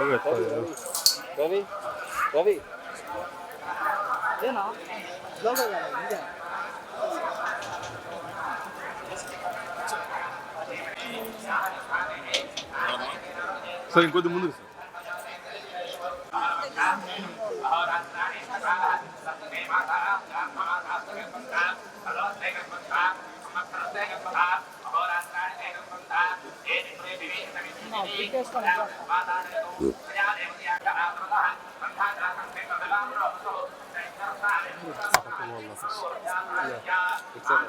Evet. Tabii, tabii. Tabii. Tabii. Genau. Logo wieder. Só enquanto o mundo isso. Thank you. Ravi sir ఇంకొద్ది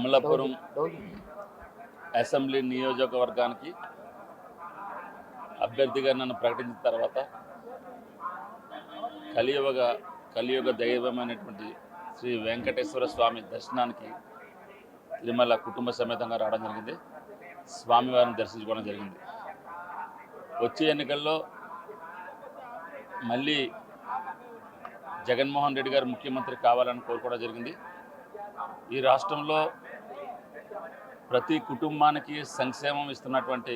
Amalapuram assembly నియోజకవర్గానికి అభ్యర్థిగా నన్ను ప్రకటించిన తర్వాత కలియుగ కలియుగ దైవమైనటువంటి శ్రీ వెంకటేశ్వర స్వామి దర్శనానికి తిరుమల కుటుంబ సమేతంగా రావడం జరిగింది. స్వామివారిని దర్శించుకోవడం జరిగింది. వచ్చే ఎన్నికల్లో మళ్ళీ జగన్మోహన్ రెడ్డి గారు ముఖ్యమంత్రి కావాలని కోరుకోవడం జరిగింది. ఈ రాష్ట్రంలో ప్రతి కుటుంబానికి సంక్షేమం ఇస్తున్నటువంటి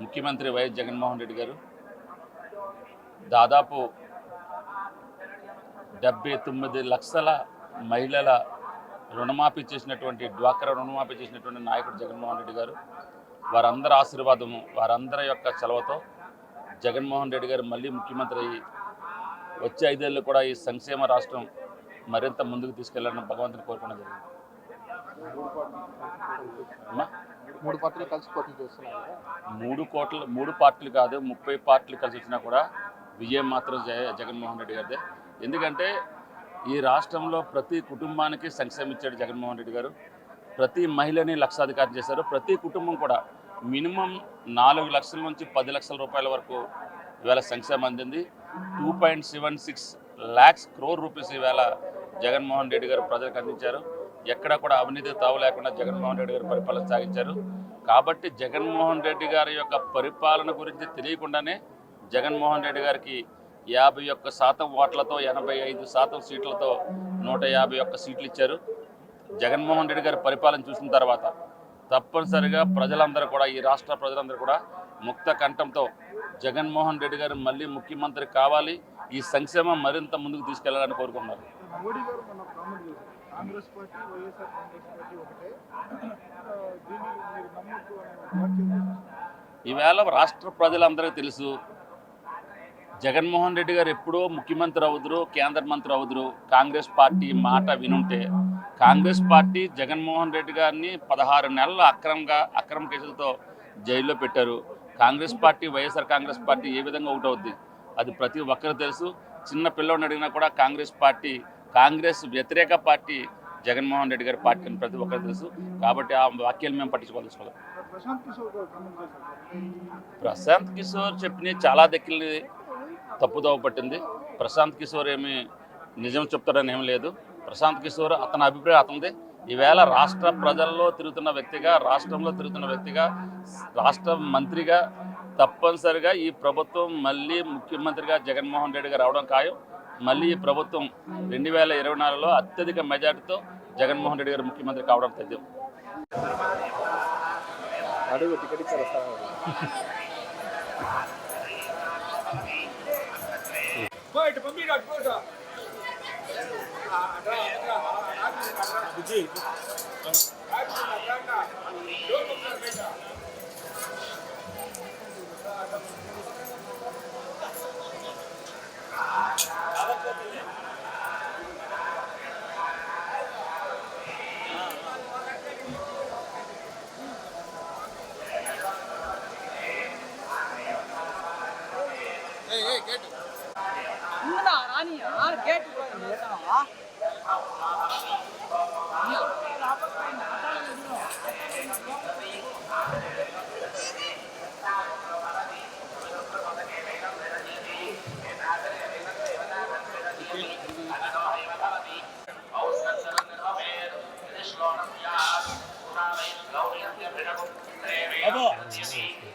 ముఖ్యమంత్రి వైఎస్ జగన్మోహన్ రెడ్డి గారు దాదాపు డెబ్బై తొమ్మిది లక్షల మహిళల రుణమాఫీ చేసినటువంటి డ్వాక్రా రుణమాఫీ చేసినటువంటి నాయకుడు జగన్మోహన్ రెడ్డి గారు. వారందరి ఆశీర్వాదము వారందరి యొక్క చలవతో జగన్మోహన్ రెడ్డి గారు మళ్ళీ ముఖ్యమంత్రి అయ్యి వచ్చే ఐదేళ్ళు కూడా ఈ సంక్షేమ రాష్ట్రం మరింత ముందుకు తీసుకెళ్ళాలని భగవంతుని కోరుకోవడం జరిగింది. మూడు పార్టీలు కలిసి పోటీ చేస్తున్నారు. మూడు కోట్ల మూడు పార్టీలు కాదు ముప్పై పార్టీలు కలిసి వచ్చినా కూడా విజయం మాత్రం జయ జగన్మోహన్ రెడ్డి గారిదే. ఎందుకంటే ఈ రాష్ట్రంలో ప్రతి కుటుంబానికి సంక్షేమం ఇచ్చాడు జగన్మోహన్ రెడ్డి గారు. ప్రతి మహిళని లక్షాధికారం చేశారు. ప్రతి కుటుంబం కూడా మినిమం నాలుగు లక్షల నుంచి పది లక్షల రూపాయల వరకు ఇవాళ సంక్షేమం అందింది. Two point seven six lakhs crore rupees ఈవేళ జగన్మోహన్ రెడ్డి గారు ప్రజలకు అందించారు. ఎక్కడ కూడా అవినీతి తావు లేకుండా జగన్మోహన్ రెడ్డి గారు పరిపాలన సాగించారు. కాబట్టి జగన్మోహన్ రెడ్డి గారి యొక్క పరిపాలన గురించి తెలియకుండానే జగన్మోహన్ రెడ్డి గారికి యాభై ఒక్క శాతం ఓట్లతో ఎనభై ఐదు శాతం సీట్లతో నూట యాభై ఒక్క సీట్లు ఇచ్చారు. జగన్మోహన్ రెడ్డి గారి పరిపాలన చూసిన తర్వాత తప్పనిసరిగా ప్రజలందరూ కూడా ఈ రాష్ట్ర ప్రజలందరూ కూడా ముక్త కంఠంతో జగన్మోహన్ రెడ్డి గారు మళ్ళీ ముఖ్యమంత్రి కావాలి. ఈ సంక్షేమం మరింత ముందుకు తీసుకెళ్ళాలని కోరుకున్నారు మోడీ గారు మన కామెంట్ చేశారు. Congress party YSR Congress party ఒకటే. ఆ, దీన్ని మీరు నమ్మద్దు అని వ్యాఖ్యలు చేశారు. ఈవేళ రాష్ట్ర ప్రజలందరికీ తెలుసు జగన్మోహన్ రెడ్డి గారు ఎప్పుడో ముఖ్యమంత్రి అవుదురు కేంద్ర మంత్రి అవుదురు. కాంగ్రెస్ పార్టీ మాట వినుంటే కాంగ్రెస్ పార్టీ జగన్మోహన్ రెడ్డి గారిని పదహారు నెలలు అక్రమంగా అక్రమ కేసులతో జైల్లో పెట్టారు. Congress party YSR Congress party ఏ విధంగా ఒకటవుద్ది? అది ప్రతి ఒక్కరు తెలుసు. చిన్న పిల్లవాడిని అడిగినా కూడా కాంగ్రెస్ పార్టీ కాంగ్రెస్ వ్యతిరేక పార్టీ జగన్మోహన్ రెడ్డి గారి పార్టీ అని ప్రతి ఒక్కరు తెలుసు. కాబట్టి ఆ వాక్యాలు మేము పట్టించుకోదలుచుకోవాలి ప్రశాంత్ కిషోర్ చెప్పిన చాలా దక్కిల్ని తప్పుదోవ పట్టింది. ప్రశాంత్ కిషోర్ ఏమి నిజం చెప్తాడని ఏం లేదు. ప్రశాంత్ కిషోర్ అతని అభిప్రాయం అతనిది. ఈవేళ రాష్ట్ర ప్రజల్లో తిరుగుతున్న వ్యక్తిగా రాష్ట్రంలో తిరుగుతున్న వ్యక్తిగా రాష్ట్ర మంత్రిగా తప్పనిసరిగా ఈ ప్రభుత్వం మళ్ళీ ముఖ్యమంత్రిగా జగన్మోహన్ రెడ్డి గారు రావడం ఖాయం. మళ్ళీ ఈ ప్రభుత్వం రెండు వేల ఇరవై నాలుగులో అత్యధిక మెజార్టీతో జగన్మోహన్ రెడ్డి గారు ముఖ్యమంత్రి కావడం తథ్యం.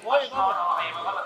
Oye, vamos. Ahí, vamos, vamos.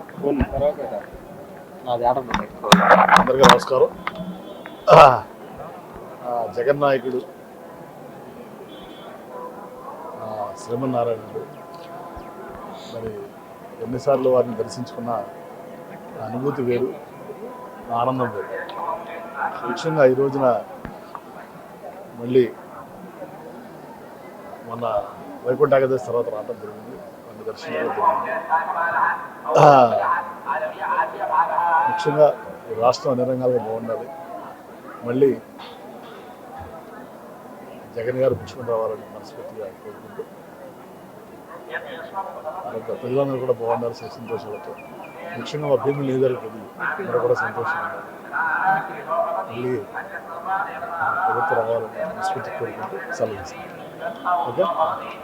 అందరికీ నమస్కారం. ఆ, జగన్ నాయకుడు ఆ, శ్రీమన్నారాయణుడు మరి ఎన్నిసార్లు వారిని దర్శించుకున్న అనుభూతి వేరు ఆనందం వేరు. ముఖ్యంగా ఈ రోజున మళ్ళీ మొన్న వైకుంఠ ఏకాదశి తర్వాత రావడం జరిగింది. కొన్ని ముఖ్యంగా రాష్ట్రం అన్ని రంగాలుగా బాగుండాలి. మళ్ళీ జగన్ గారు పుచ్చుకుని రావాలని మనస్ఫూర్తిగా కోరుకుంటూ పిల్లలందరూ కూడా బాగుండాలి సుఖ సంతోషాలతో. ముఖ్యంగా మా భీములు లీడర్ ప్రజలు అందరూ కూడా సంతోషంగా మళ్ళీ ప్రభుత్వం రావాలని మనస్ఫూర్తి కోరుకుంటూ సెలవు ఓకే?